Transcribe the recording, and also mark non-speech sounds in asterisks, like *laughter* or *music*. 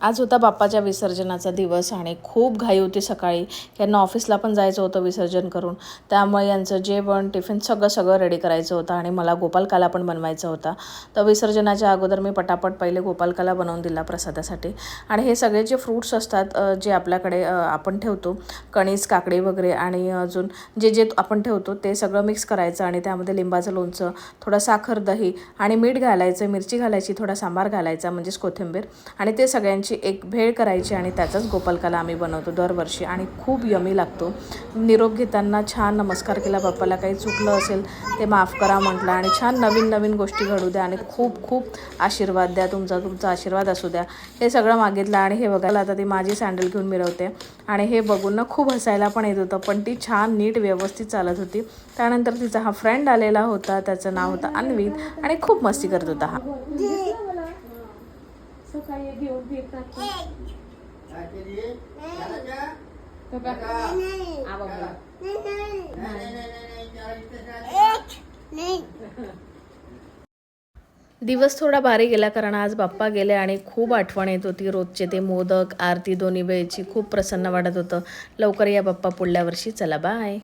आज होता बाप्पाच्या विसर्जनाचा दिवस आणि खूप घाई होती सकाळी. यांना ऑफिसला पण जायचं होतं विसर्जन करून. त्यामुळे यांचं जेवण टिफिन सगळं सगळं रेडी करायचं होतं आणि मला गोपालकाला पण बनवायचा होता. तर विसर्जनाच्या अगोदर मी पटापट पहिले गोपालकाला बनवून दिला प्रसादासाठी. आणि हे सगळे जे फ्रूट्स असतात जे आपल्याकडे आपण ठेवतो कणीस काकडी वगैरे आणि अजून जे जे आपण ठेवतो ते सगळं मिक्स करायचं आणि त्यामध्ये लिंबाचं लोणचं थोडं साखर दही आणि मीठ घालायचं मिरची घालायची थोडा सांबार घालायचा म्हणजेच कोथिंबीर. आणि ते सगळ्यांची एक भेळ करायची आणि त्याचाच गोपालकाला आम्ही बनवतो दरवर्षी आणि खूप यमी लागतो. निरोप घेताना छान नमस्कार केला बाप्पाला काही चुकलं असेल ते माफ करा म्हटलं आणि छान नवीन नवीन गोष्टी घडू द्या आणि खूप खूप आशीर्वाद द्या तुमचा तुमचा आशीर्वाद असू द्या. हे सगळं मागितलं आणि हे बघायला आता ती माझी सँडल घेऊन मिरवते आणि हे बघून ना खूप हसायला पण येत होतं पण ती छान नीट व्यवस्थित चालत होती. त्यानंतर तिचा हा फ्रेंड आलेला होता त्याचं नाव होतं अन्वित आणि खूप मस्ती करत होता हा. सकाळी घेऊन फिरतात *laughs* दिवस थोडा भारी गेला कारण आज बाप्पा गेले आणि खूप आठवण येत होती रोजचे ते मोदक आरती दोन्ही वेळची खूप प्रसन्न वाटत होतं. लवकर या बाप्पा पुढल्या वर्षी. चला बाय